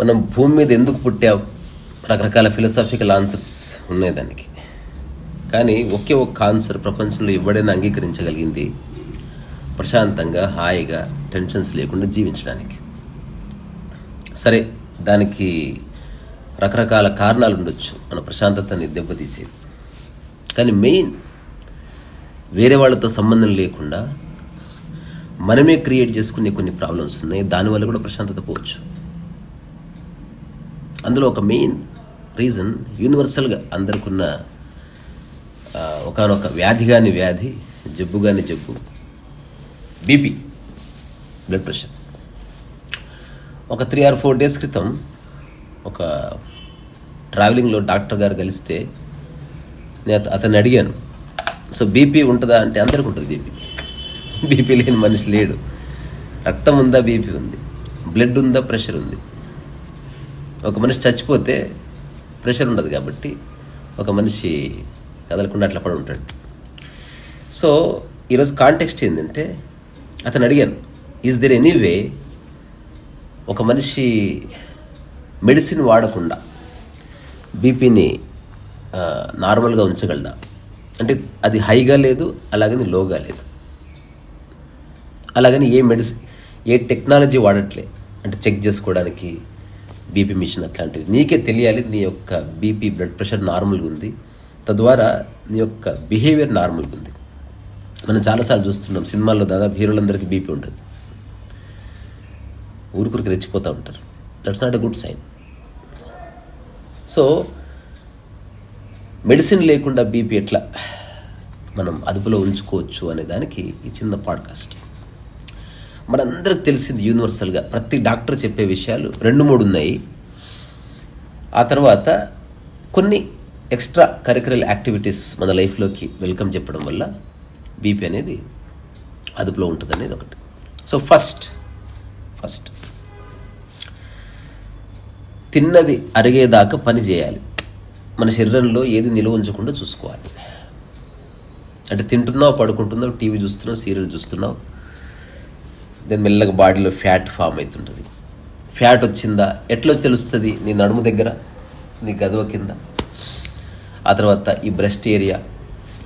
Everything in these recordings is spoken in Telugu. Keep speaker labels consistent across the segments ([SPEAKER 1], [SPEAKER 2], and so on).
[SPEAKER 1] మనం భూమి మీద ఎందుకు పుట్టాం? రకరకాల ఫిలసాఫికల్ ఆన్సర్స్ ఉన్నాయి దానికి. కానీ ఒకే ఒక్క ఆన్సర్ ప్రపంచంలో ఎవడైనా అంగీకరించగలిగింది? ప్రశాంతంగా హాయిగా టెన్షన్స్ లేకుండా జీవించడానికి. సరే దానికి రకరకాల కారణాలు ఉండొచ్చు. మన ప్రశాంతతని దెబ్బతీసేది కానీ మెయిన్ వేరే వాళ్ళతో సంబంధం లేకుండా మనమే క్రియేట్ చేసుకునే కొన్ని ప్రాబ్లమ్స్ ఉన్నాయి. దానివల్ల కూడా ప్రశాంతత పోవచ్చు. అందులో ఒక మెయిన్ రీజన్ యూనివర్సల్గా అందరికున్న ఒకనొక వ్యాధి కాని వ్యాధి జబ్బు కాని జబ్బు బీపీ బ్లడ్ ప్రెషర్. ఒక త్రీ ఆర్ ఫోర్ డేస్ క్రితం ఒక ట్రావెలింగ్లో డాక్టర్ గారు కలిస్తే నేను అతన్ని అడిగాను. సో బీపీ ఉంటుందా? అంటే అందరికి ఉంటుంది బీపీ. బీపీ లేని మనిషి లేడు. రక్తం ఉందా? బీపీ ఉంది. బ్లడ్ ఉందా? ప్రెషర్ ఉంది. ఒక మనిషి చచ్చిపోతే ప్రెషర్ ఉండదు కాబట్టి ఒక మనిషి కదలకుండా అట్లా పడి ఉంటాడు. సో ఈరోజు కాంటెక్స్ట్ ఏంటంటే అతను అడిగాను ఈజ్ దెర్ ఎనీ వే ఒక మనిషి మెడిసిన్ వాడకుండా బీపీని నార్మల్గా ఉంచగలదా అంటే అది హైగా లేదు అలాగని లోగా లేదు. అలాగని ఏ మెడిసిన్ ఏ టెక్నాలజీ వాడట్లే. అంటే చెక్ చేసుకోవడానికి బీపీ మిషన్ అట్లాంటివి. నీకే తెలియాలి నీ యొక్క బీపీ బ్లడ్ ప్రెషర్ నార్మల్గా ఉంది. తద్వారా నీ యొక్క బిహేవియర్ నార్మల్గా ఉంది. మనం చాలాసార్లు చూస్తున్నాం సినిమాల్లో దాదాపు హీరోలందరికీ బీపీ ఉంటుంది ఊరుకురికి రెచ్చిపోతూ ఉంటారు. That's not a good sign so medicine లేకుండా బీపీ ఎట్లా? మనం అదుపులో ఉంచుకోవచ్చు అనే దానికి ఈ చిన్న పాడ్కాస్ట్. మనందరికి తెలిసింది యూనివర్సల్గా. ప్రతి డాక్టర్ చెప్పే విషయాలు రెండు మూడు ఉన్నాయి. ఆ తర్వాత కొన్ని ఎక్స్ట్రా కరికులర్ యాక్టివిటీస్ మన లైఫ్లోకి వెల్కమ్ చెప్పడం వల్ల బీపీ అనేది అదుపులో ఉంటుంది అనేది ఒకటి. సో ఫస్ట్ ఫస్ట్ తిన్నది అరిగేదాకా పని చేయాలి. మన శరీరంలో ఏది నిలువ ఉంచకుండా చూసుకోవాలి. అంటే తింటున్నావు పడుకుంటున్నావు టీవీ చూస్తున్నావు సీరియల్ చూస్తున్నావు దెన్ మెల్లగా బాడీలో ఫ్యాట్ ఫామ్ అవుతుంటుంది. ఫ్యాట్ వచ్చిందా? ఎట్లా తెలుస్తుంది? నీ నడుము దగ్గర? నీ గదవ కింద? ఆ తర్వాత ఈ బ్రెస్ట్ ఏరియా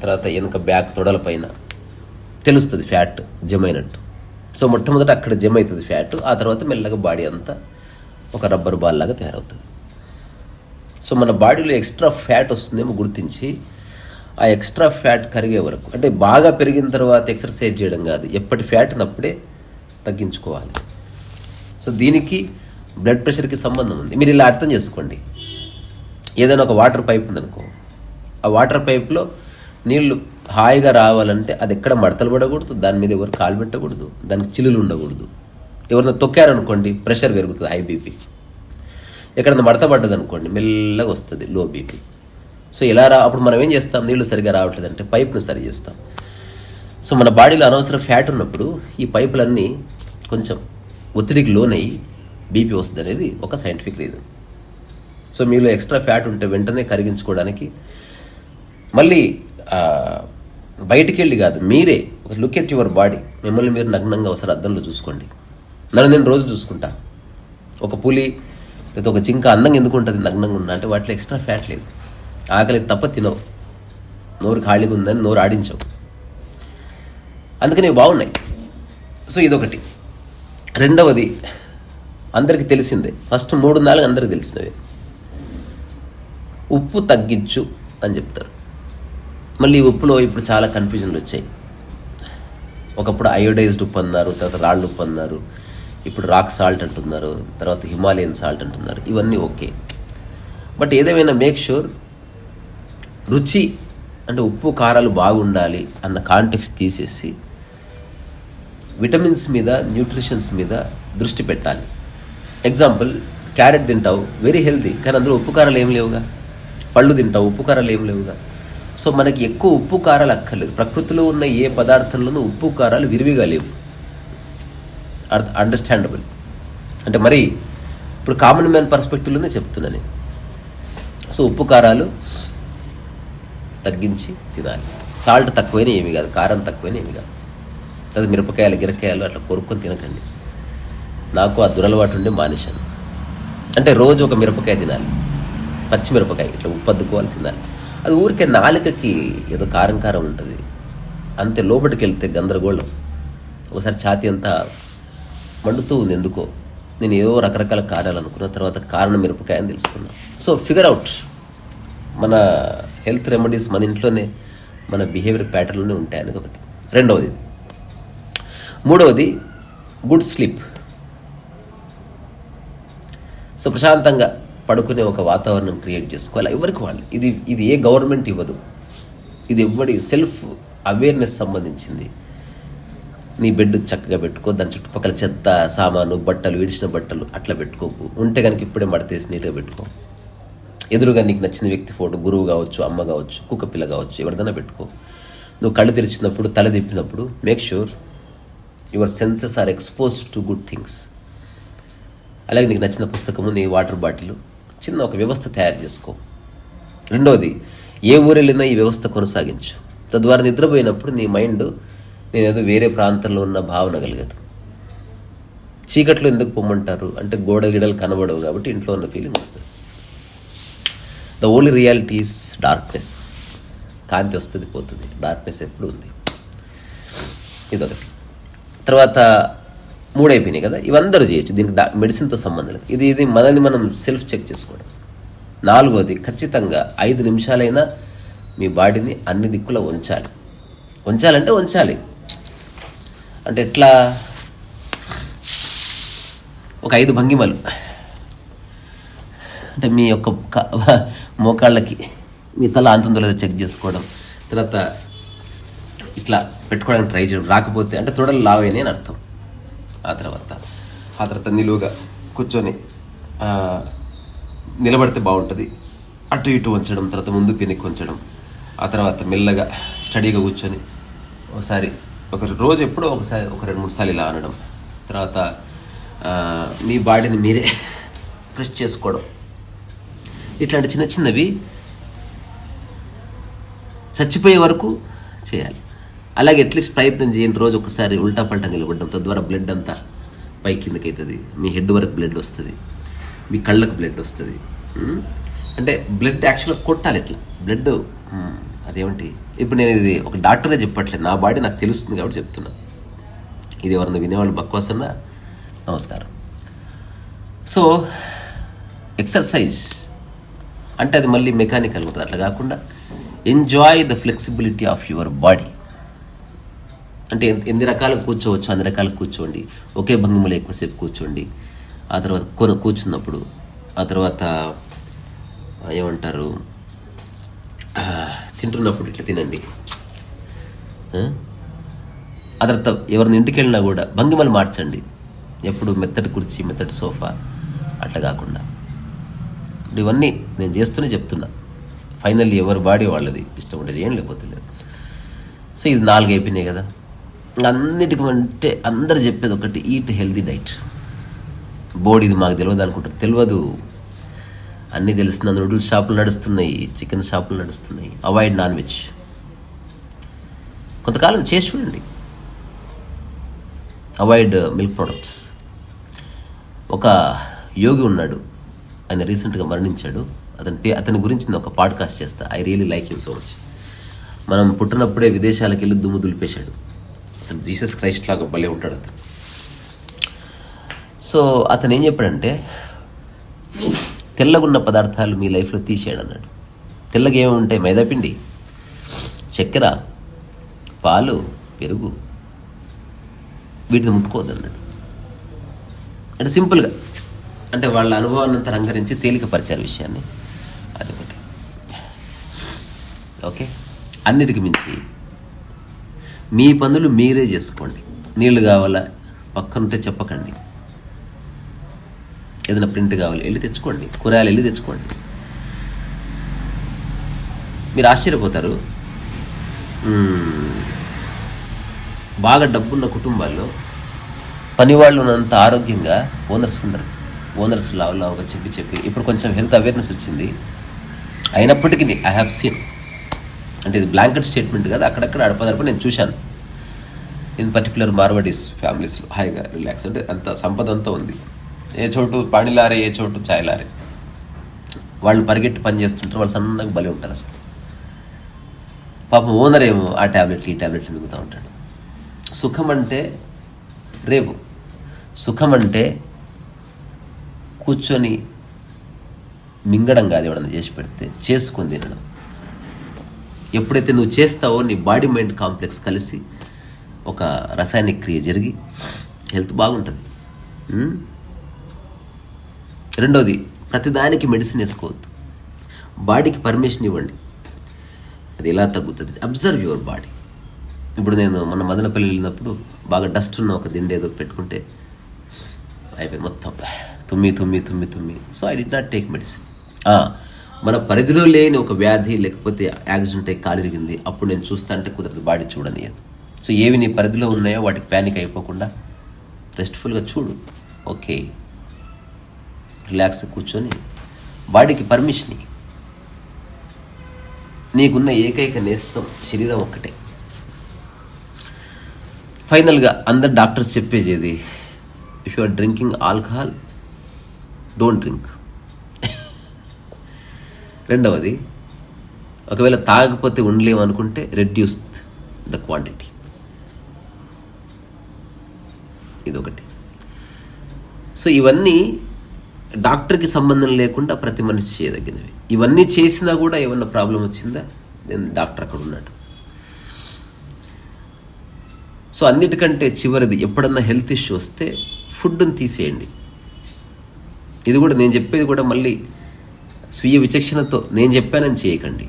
[SPEAKER 1] తర్వాత వెనుక బ్యాక్ తొడల పైన తెలుస్తుంది ఫ్యాట్ జమ అయినట్టు. సో మొట్టమొదట అక్కడ జమ అవుతుంది ఫ్యాట్ ఆ తర్వాత మెల్లగా బాడీ అంతా ఒక రబ్బర్ బాల్ లాగా తయారవుతుంది. సో మన బాడీలో ఎక్స్ట్రా ఫ్యాట్ వస్తుందేమో గుర్తించి ఆ ఎక్స్ట్రా ఫ్యాట్ కరిగే వరకు. అంటే బాగా పెరిగిన తర్వాత ఎక్సర్సైజ్ చేయడం కాదు. ఎప్పటి ఫ్యాట్ అప్పుడే తగ్గించుకోవాలి. సో దీనికి బ్లడ్ ప్రెషర్కి సంబంధం ఉంది. మీరు ఇలా అర్థం చేసుకోండి. ఏదైనా ఒక వాటర్ పైప్ ఉందనుకో. ఆ వాటర్ పైప్లో నీళ్ళు హాయిగా రావాలంటే అది ఎక్కడ మడతలు పడకూడదు. దాని మీద ఎవరు కాలు పెట్టకూడదు. దానికి చిల్లులు ఉండకూడదు. ఎవరైనా తొక్కారనుకోండి ప్రెషర్ పెరుగుతుంది హై బీపీ. ఎక్కడన్నా మడత పడ్డది అనుకోండి మెల్లగా వస్తుంది లో బీపీ సో ఇలా రా అప్పుడు మనం ఏం చేస్తాం? నీళ్ళు సరిగా రావట్లేదు అంటే పైప్ను సరి చేస్తాం. సో మన బాడీలో అనవసరం ఫ్యాట్ ఉన్నప్పుడు ఈ పైపులన్నీ కొంచెం ఒత్తిడికి లోనయ్యి బీపీ వస్తుంది అనేది ఒక సైంటిఫిక్ రీజన్ సో మీలో ఎక్స్ట్రా ఫ్యాట్ ఉంటే వెంటనే కరిగించుకోవడానికి మళ్ళీ బయటికి వెళ్ళి కాదు మీరే లుక్ ఎట్ యువర్ బాడీ మిమ్మల్ని మీరు నగ్నంగా ఒకసారి అద్దంలో చూసుకోండి. నన్ను నేను రోజు చూసుకుంటా. ఒక పులి లేకపోతే ఒక జింక అందంగా ఎందుకు ఉంటుంది? నగ్నంగా ఉందా? అంటే వాటిలో ఎక్స్ట్రా ఫ్యాట్ లేదు. ఆకలి తప్ప తినవు. నోరు ఖాళీగా ఉందని నోరు ఆడించవు. అందుకని బాగున్నాయి. సో ఇదొకటి. రెండవది అందరికీ తెలిసిందే. ఫస్ట్ మూడు నాలుగు అందరికీ తెలిసినవి. ఉప్పు తగ్గించు అని చెప్తారు. మళ్ళీ ఉప్పులో ఇప్పుడు చాలా కన్ఫ్యూజన్లు వచ్చాయి. ఒకప్పుడు అయోడైజ్డ్ ఉప్పు అన్నారు తర్వాత రాళ్ళు ఉప్పు అన్నారు. ఇప్పుడు రాక్ సాల్ట్ అంటున్నారు తర్వాత హిమాలయన్ సాల్ట్ అంటున్నారు ఇవన్నీ ఓకే. బట్ ఏదేమైనా మేక్ షూర్ రుచి అంటే ఉప్పు కారాలు బాగుండాలి అన్న కాంటెక్స్ట్ తీసేసి విటమిన్స్ మీద న్యూట్రిషన్స్ మీద దృష్టి పెట్టాలి. ఎగ్జాంపుల్ క్యారెట్ తింటావు వెరీ హెల్తీ కానీ అందులో ఉప్పు కారాలు ఏం లేవుగా? పళ్ళు తింటావు ఉప్పు కారాలు ఏం లేవుగా? సో మనకి ఎక్కువ ఉప్పు కారాలు అక్కర్లేదు. ప్రకృతిలో ఉన్న ఏ పదార్థంలోనూ ఉప్పు కారాలు విరివిగా లేవు. అండర్స్టాండబుల్ అంటే మరి ఇప్పుడు కామన్ మ్యాన్ పర్స్పెక్టివ్లోనే చెప్తున్నాను నేను. సో ఉప్పు కారాలు తగ్గించి తినాలి. సాల్ట్ తక్కువైనా ఏమి కాదు. కారం తక్కువైనా ఏమి కాదు. అది మిరపకాయలు గిరకాయలు అట్లా కొరుక్కొని తినకండి. నాకు ఆ దురలవాటు ఉండి మానేశాను. అంటే రోజు ఒక మిరపకాయ తినాలి. పచ్చిమిరపకాయ ఇట్లా ఉప్పద్దుకోవాలి తినాలి. అది ఊరికే నాలుకకి ఏదో కారం కారం ఉంటుంది. అంతే లోపలికి వెళ్తే గందరగోళం. ఒకసారి ఛాతీ అంతా మండుతూ ఉంది ఎందుకో. నేను ఏదో రకరకాల కారణాలు అనుకున్న తర్వాత కారణం మిరపకాయ అని తెలుసుకున్నాను సో ఫిగర్ అవుట్ మన హెల్త్ రెమెడీస్ మన ఇంట్లోనే మన బిహేవియర్ ప్యాటర్న్లోనే ఉంటాయి అనేది ఒకటి. రెండవది. మూడవది గుడ్ స్లీప్ సో ప్రశాంతంగా పడుకునే ఒక వాతావరణం క్రియేట్ చేసుకోవాలి. ఎవరికి వాళ్ళు? ఇది ఇది ఏ గవర్నమెంట్ ఇవ్వదు. ఇది ఎవరి సెల్ఫ్ అవేర్నెస్ సంబంధించింది. నీ బెడ్ చక్కగా పెట్టుకో దాని చుట్టుపక్కల చెత్త సామాను బట్టలు విడిచిన బట్టలు అట్లా పెట్టుకోకు ఉంటే కనుక ఇప్పుడే మడతేసి నీట్గా పెట్టుకో. ఎదురుగా నీకు నచ్చిన వ్యక్తి ఫోటో గురువు కావచ్చు అమ్మ కావచ్చు కుక్క పిల్ల కావచ్చు ఎవరిదైనా పెట్టుకో. నువ్వు కళ్ళు తెరిచినప్పుడు తల తిప్పినప్పుడు make sure your senses are expose to good things అలాగే నీకు నచ్చిన పుస్తకము నీ వాటర్ బాటిల్ చిన్న ఒక వ్యవస్థ తయారు చేసుకో. రెండవది ఏ ఊరు వెళ్ళినా ఈ వ్యవస్థ కొనసాగించు. తద్వారా నిద్రపోయినప్పుడు నీ మైండ్ నేనేదో వేరే ప్రాంతంలో ఉన్న భావన కలగదు. చీకట్లో ఎందుకు పొమ్మంటారు? అంటే గోడ గిడలు కనబడవు కాబట్టి ఇంట్లో ఉన్న ఫీలింగ్ వస్తుంది. The only reality is darkness కాంతి వస్తుంది పోతుంది. డార్క్నెస్ ఎప్పుడు ఉంది? ఇదొకటి. తర్వాత మూడు అయిపోయినాయి కదా ఇవందరూ చేయొచ్చు. దీనికి డా మెడిసిన్తో సంబంధం లేదు. ఇది ఇది మనల్ని మనం సెల్ఫ్ చెక్ చేసుకోవడం. నాలుగోది ఖచ్చితంగా ఐదు నిమిషాలైనా మీ బాడీని అన్ని దిక్కులో ఉంచాలి. ఉంచాలంటే ఉంచాలి. అంటే ఎట్లా? ఒక ఐదు భంగిమలు. అంటే మీ యొక్క మోకాళ్ళకి మీ తల అంతుందో లేదో చెక్ చేసుకోవడం తర్వాత ఇట్లా పెట్టుకోవడానికి ట్రై చేయడం రాకపోతే అంటే తొడలు లావైనాయి అని అర్థం. ఆ తర్వాత ఆ తర్వాత నిలువుగా కూర్చొని నిలబడితే బాగుంటుంది. అటు ఇటు ఉంచడం తర్వాత ముందుకు వెనక్కి ఉంచడం ఆ తర్వాత మెల్లగా స్టడీగా కూర్చొని ఒకసారి ఒక రోజు ఎప్పుడో ఒకసారి ఒక రెండు మూడు సార్లు ఇలా అనడం. తర్వాత మీ బాడీని మీరే ప్రెస్ చేసుకోవడం. ఇట్లాంటి చిన్న చిన్నవి చచ్చిపోయే వరకు చేయాలి. అలాగే అట్లీస్ట్ ప్రయత్నం చేయండి రోజు ఒకసారి ఉల్టా పల్టా నిలబడడం తద్వారా బ్లడ్ అంతా పై కిందకి అవుతుంది మీ హెడ్ వరకు బ్లడ్ వస్తుంది మీ కళ్ళకు బ్లడ్ వస్తుంది. అంటే బ్లడ్ యాక్చువల్గా కొట్టాలి ఇట్లా. బ్లడ్ అదేమిటి? ఇప్పుడు నేను ఇది ఒక డాక్టర్గా చెప్పట్లేదు. నా బాడీ నాకు తెలుస్తుంది కాబట్టి చెప్తున్నా. ఇది ఎవరిని వినేవాళ్ళు బక్వాసన్నా? నమస్కారం. సో ఎక్సర్సైజ్ అంటే అది మళ్ళీ మెకానికల్ ఉంటుంది అట్లా కాకుండా enjoy the flexibility of your body అంటే ఎన్ని రకాలు కూర్చోవచ్చు? అన్ని రకాలు కూర్చోండి. ఒకే భంగిమలో ఎక్కువసేపు కూర్చోండి. ఆ తర్వాత కొన కూర్చున్నప్పుడు ఆ తర్వాత ఏమంటారు? తింటున్నప్పుడు ఇట్లా తినండి. ఆ? తర్వాత ఎవరిని ఇంటికి వెళ్ళినా కూడా భంగిమలు మార్చండి. ఎప్పుడు మెత్తటి కుర్చీ మెత్తటి సోఫా అట్లా కాకుండా. ఇవన్నీ నేను చేస్తూనే చెప్తున్నా. ఫైనల్లీ ఎవరి బాడీ వాళ్ళది. ఇష్టం ఉంటే చేయండి లేకపోతే లేదు. సో ఇది నాలుగు అయిపోయినాయి కదా. అన్నిటికీ అంటే అందరు చెప్పేది ఒకటి ఈట్ హెల్దీ డైట్ బోడీది ఇది మాకు తెలియదు అనుకుంటారు. తెలియదు అన్నీ తెలిసిన నూడిల్స్ షాపులు నడుస్తున్నాయి చికెన్ షాపులు నడుస్తున్నాయి. అవాయిడ్ నాన్ వెజ్ కొంతకాలం చేసి చూడండి. అవాయిడ్ మిల్క్ ప్రొడక్ట్స్ ఒక యోగి ఉన్నాడు. ఆయన రీసెంట్గా మరణించాడు. అతని పే అతని గురించి నేను ఒక పాడ్కాస్ట్ చేస్తా. I really like him so much మనం పుట్టినప్పుడే విదేశాలకు వెళ్ళి దుమ్ము దులిపేశాడు. అసలు జీసస్ క్రైస్ట్ లాగా భలే ఉంటాడు అతను. సో అతను ఏం చెప్పాడంటే తెల్లగున్న పదార్థాలు మీ లైఫ్లో తీసేయండి అన్నాడు తెల్లగా ఏమి ఉంటాయి మైదాపిండి చక్కెర పాలు పెరుగు. వీటిని ముట్టుకోవద్దు అన్నాడు అంటే సింపుల్గా అంటే వాళ్ళ అనుభవాన్ని అంతా రంగరించి తేలికపరిచారు విషయాన్ని. అది ఒకటి ఓకే? అన్నిటికి మించి మీ పనులు మీరే చేసుకోండి. నీళ్ళు కావాలా? పక్కనుంటే చెప్పకండి. ఏదైనా ప్రింట్ కావాలి వెళ్ళి తెచ్చుకోండి. కూరగాయలు వెళ్ళి తెచ్చుకోండి. మీరు ఆశ్చర్యపోతారు. బాగా డబ్బున్న కుటుంబాల్లో పనివాళ్ళు ఉన్నంత ఆరోగ్యంగా ఓనర్స్ ఉండరు. ఓనర్స్ లావు లావుగా చెప్పి చెప్పి ఇప్పుడు కొంచెం హెల్త్ అవేర్నెస్ వచ్చింది. అయినప్పటికీ ఐ హ్యావ్ సీన్ అంటే ఇది బ్లాంకెట్ స్టేట్మెంట్ కాదు అక్కడక్కడ అడపదడప నేను చూశాను. ఇన్ పర్టికులర్ మార్వాడీస్ ఫ్యామిలీస్లో. హాయిగా రిలాక్స్. అంటే అంత సంపద అంతా ఉంది. ఏ చోటు పాణిలారే ఏ చోటు చాయలారే వాళ్ళు పరిగెట్టి పని చేస్తుంటారు వాళ్ళు సన్నగా బలి ఉంటారు అసలు. పాపం ఓనర్ ఏమో ఆ ట్యాబ్లెట్లు ఈ ట్యాబ్లెట్లు మిగుతూ ఉంటాడు. సుఖం అంటే రేపు. సుఖం అంటే కూర్చొని మింగడం కాదు ఎవడన్నా చేసి పెడితే చేసుకొని తినడం. ఎప్పుడైతే నువ్వు చేస్తావో నీ బాడీ మైండ్ కాంప్లెక్స్ కలిసి ఒక రసాయనిక క్రియ జరిగి హెల్త్ బాగుంటుంది. రెండోది ప్రతిదానికి మెడిసిన్ వేసుకోవద్దు. బాడీకి పర్మిషన్ ఇవ్వండి. అది ఎలా తగ్గుతుంది? అబ్జర్వ్ యువర్ బాడీ ఇప్పుడు నేను మన మదనపల్లి వెళ్ళినప్పుడు బాగా డస్ట్ ఉన్న ఒక దిండు ఏదో పెట్టుకుంటే అయిపోయి మొత్తం. తుమ్మి తుమ్మి తుమ్మి తుమ్మి so I do not take medicine మన పరిధిలో లేని ఒక వ్యాధి లేకపోతే యాక్సిడెంట్ అయ్యి కాలిరిగింది అప్పుడు నేను చూస్తా అంటే కుదరదు బాడీ చూడనియదు సో ఏవి నీ పరిధిలో ఉన్నాయో వాటికి ప్యానిక్ అయిపోకుండా రెస్ట్ఫుల్గా చూడు. ఓకే రిలాక్స్ కూర్చొని బాడీకి పర్మిషన్ నీకున్న ఏకైక నేస్తం శరీరం ఒక్కటే. ఫైనల్గా అందరు డాక్టర్స్ చెప్పేది if you are drinking alcohol don't drink రెండవది ఒకవేళ తాగకపోతే ఉండలేమనుకుంటే రెడ్యూస్ ద క్వాంటిటీ ఇదొకటి. సో ఇవన్నీ డాక్టర్కి సంబంధం లేకుండా ప్రతి మనిషి చేయదగినవి. ఇవన్నీ చేసినా కూడా ఏమన్నా ప్రాబ్లం వచ్చిందా? నేను డాక్టర్ అక్కడ ఉన్నాడు. సో అన్నిటికంటే చివరిది ఎప్పుడన్నా హెల్త్ ఇష్యూ వస్తే ఫుడ్ని తీసేయండి. ఇది కూడా నేను చెప్పేది కూడా మళ్ళీ స్వీయ విచక్షణతో నేను చెప్పానని చేయకండి.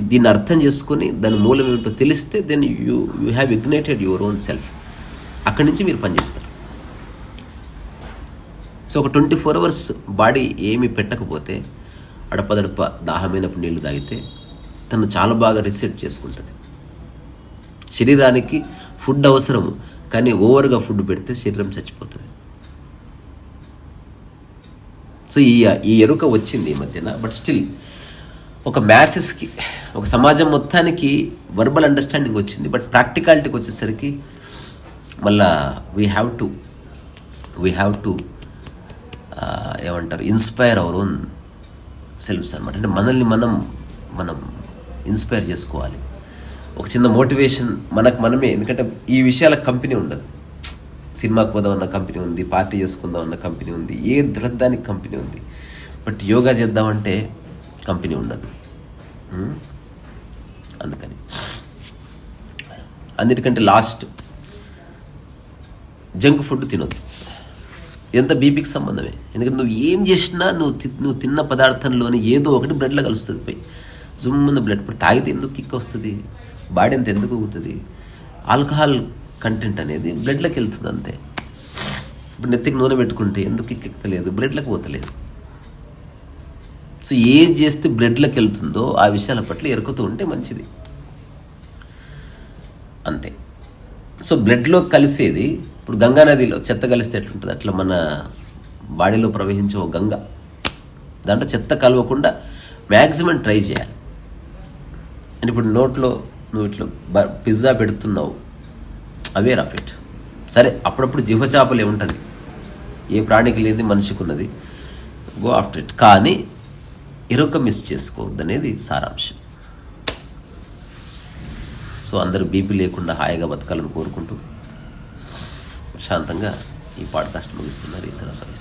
[SPEAKER 1] దీన్ని అర్థం చేసుకొని దాని మూలం ఏమిటో తెలిస్తే then you you have ignited your own self అక్కడి నుంచి మీరు పనిచేస్తారు. సో ఒక ట్వంటీ ఫోర్ అవర్స్ బాడీ ఏమి పెట్టకపోతే అడపదడప దాహమైనప్పుడు నీళ్ళు తాగితే తను చాలా బాగా రిసెట్ చేసుకుంటుంది. శరీరానికి ఫుడ్ అవసరము కానీ ఓవర్గా ఫుడ్ పెడితే శరీరం చచ్చిపోతుంది. సో ఈ ఈ ఎరుక వచ్చింది ఈ మధ్యన బట్ స్టిల్ ఒక మ్యాసెస్కి ఒక సమాజం మొత్తానికి వర్బల్ అండర్స్టాండింగ్ వచ్చింది. బట్ ప్రాక్టికాలిటీకి వచ్చేసరికి మళ్ళా we have to we have to ఏమంటారు ఇన్స్పైర్ అవర్ ఓన్ సెల్ఫ్స్ అనమాట అంటే మనల్ని మనం మనం ఇన్స్పైర్ చేసుకోవాలి. ఒక చిన్న మోటివేషన్ మనకు మనమే ఎందుకంటే ఈ విషయాలకు కంపెనీ ఉండదు. సినిమాకి పోదాం అన్న కంపెనీ ఉంది పార్టీ చేసుకుందాం అన్న కంపెనీ ఉంది ఏ దృఢానికి కంపెనీ ఉంది. బట్ యోగా చేద్దామంటే కంపెనీ ఉండదు. అందుకని. అన్నిటికంటే లాస్ట్ జంక్ ఫుడ్ తినొద్దు. ఇదంతా బీపీకి సంబంధమే. ఎందుకంటే నువ్వు ఏం చేసినా నువ్వు నువ్వు తిన్న పదార్థంలోని ఏదో ఒకటి బ్లడ్లో కలుస్తుంది పోయి. జుమ్మున్న బ్లడ్ ఇప్పుడు తాగితే ఎందుకు కిక్ వస్తుంది? బాడీ అంత ఎందుకు ఊగుతుంది? ఆల్కహాల్ కంటెంట్ అనేది బ్లడ్లోకి వెళ్తుంది అంతే. ఇప్పుడు నెత్తికి నూనె పెట్టుకుంటే ఎందుకు కిక్ ఎక్కుతలేదు? బ్లడ్లోకి పోతలేదు. సో ఏం చేస్తే బ్లడ్లోకి వెళ్తుందో ఆ విషయాల పట్ల ఎరుకుతూ ఉంటే మంచిది. అంతే. సో బ్లడ్లో కలిసేది ఇప్పుడు గంగా నదిలో చెత్త కలిస్తే ఎట్లుంటుంది? అట్లా మన బాడీలో ప్రవహించే ఒక గంగ. దాంట్లో చెత్త కలవకుండా మ్యాక్సిమం ట్రై చేయాలి. అండ్ ఇప్పుడు నోట్లో నువ్వు ఇట్లా బ- పిజ్జా పెడుతున్నావు. అవేర్ ఆఫ్ ఇట్ సరే అప్పుడప్పుడు జిహ ఉంటుంది ఏ ప్రాణికి లేదు మనిషికి ఉన్నది గో ఆఫ్టర్ ఇట్. కానీ ఇరొక మిస్ చేసుకోవద్దు అనేది సారాంశం. సో అందరూ బీపీ లేకుండా హాయిగా బతకాలని కోరుకుంటూ ప్రశాంతంగా ఈ పాడ్కాస్ట్ ముగిస్తున్నారు. ఈ సరస్వతి